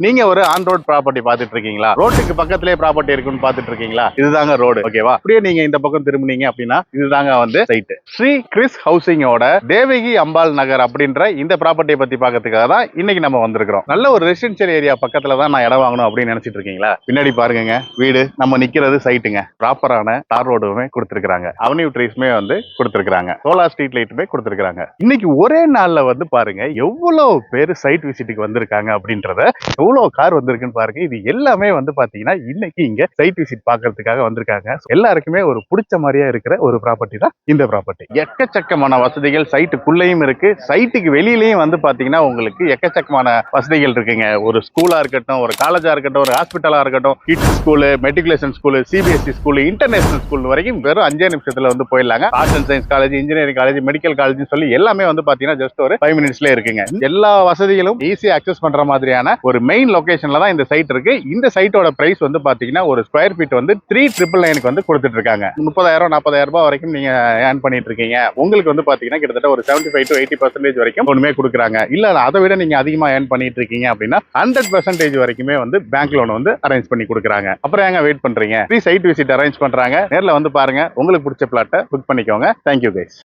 நீங்க ஒரு on road property பாத்துட்டு இருக்கீங்களா ரோட்டுக்கு பக்கத்திலே ப்ராப்பர்ட்டி இருக்குன்னு பாத்துட்டு இருக்கீங்களா இதுதாங்க ரோடு ஓகேவா அப்படியே நீங்க இந்த பக்கம் திரும்பினீங்க அப்படின்னா இதுதாங்க வந்து சைட் ஸ்ரீ கிறிஸ் ஹவுசிங்கோட தேவகி அம்பாள் நகர் அப்படின்ற இந்த ப்ராப்பர்ட்டியை பத்தி பாக்கிறதுக்காக தான் இன்னைக்கு நம்ம வந்திருக்கிறோம். நல்ல ஒரு ரெசிடென்சியல் ஏரியா பக்கத்துல தான் நான் இடம் வாங்கணும் அப்படின்னு நினைச்சிட்டு இருக்கீங்களா பின்னாடி பாருங்க வீடு. நம்ம நிக்கிறது சைட்டுங்க ப்ராப்பரான தார் ரோடுமே கொடுத்துருக்காங்க அவனியூ ட்ரீஸ்மே வந்து கொடுத்துருக்காங்க சோலார் ஸ்ட்ரீட் லைட்டுமே கொடுத்துருக்காங்க இன்னைக்கு ஒரே நாள்ல வந்து பாருங்க எவ்வளவு பேர் சைட் விசிட்டுக்கு வந்திருக்காங்க அப்படின்றத எவ்வளவு கார் வந்திருக்குன்னு பாருங்க. இது எல்லாமே வந்து பாத்தீங்கன்னா இன்னைக்கு இங்க சைட் விசிட் பாக்குறதுக்காக வந்திருக்காங்க. எல்லாருக்குமே ஒரு பிடிச்ச மாதிரியா இருக்கிற ஒரு ப்ராப்பர்ட்டி தான் இந்த ப்ராப்பர்ட்டி எக்கச்சக்கமான வசதிகள் சைட்டுக்குள்ளேயும் இருக்கு. சைட்டுக்கு வெளியிலயும் வந்து பாத்தீங்கன்னா உங்களுக்கு எக்கச்சக்கமான வசதிகள் இருக்குங்க. ஒரு ஸ்கூலா இருக்கட்டும் ஒரு காலேஜா இருக்கட்டும் ஒரு ஹாஸ்பிட்டலா இருக்கட்டும் kids school matriculation school CBSE school international school வரைக்கும் வெறும் அஞ்சே நிமிஷத்துல வந்து போயிடலாங்க. Arts and science college engineering college medical college சொல்லி எல்லாமே வந்து பாத்தீங்கன்னா ஜஸ்ட் ஒரு ஃபைவ் மினிட்ஸ்ல இருக்குங்க. எல்லா வசதிகளும் ஈஸியா அக்சஸ் பண்ற மாதிரியான ஒரு மெயின் லொக்கேஷனில் தான் இந்த சைட் இருக்குது இந்த சைட்டோட ப்ரைஸ் வந்து பார்த்தீங்கன்னா ஒரு ஸ்கொயர் ஃபீட் வந்து த்ரீ ட்ரிபிள் நைனுக்கு வந்து கொடுத்துட்ருக்காங்க முப்பதாயிரம் நாற்பதாயிரம் ரூபாய் வரைக்கும் நீங்கள் ஏர்ன் பண்ணிட்டு இருக்கீங்க. உங்களுக்கு வந்து பார்த்தீங்கன்னா கிட்டத்தட்ட ஒரு seventy five to eighty percentage வரைக்கும் ஒன்றுமே கொடுக்குறாங்க. இல்லை அதை விட நீங்கள் அதிகமாக ஏர்ன் பண்ணிட்டு இருக்கீங்க அப்படின்னா ஹண்ட்ரட் பர்சன்டேஜ் வரைக்குமே வந்து பேங்க் லோன் வந்து அரேஞ்ச் பண்ணி கொடுக்குறாங்க. அப்புறம் ஏங்க வெயிட் பண்ணுறீங்க ஃப்ரீ சைட் விசிட் அரேஞ்ச் பண்ணுறாங்க நேரில் வந்து பாருங்கள் உங்களுக்கு பிடிச்ச பிளாட்டை புக் பண்ணிக்கோங்க. Thank you guys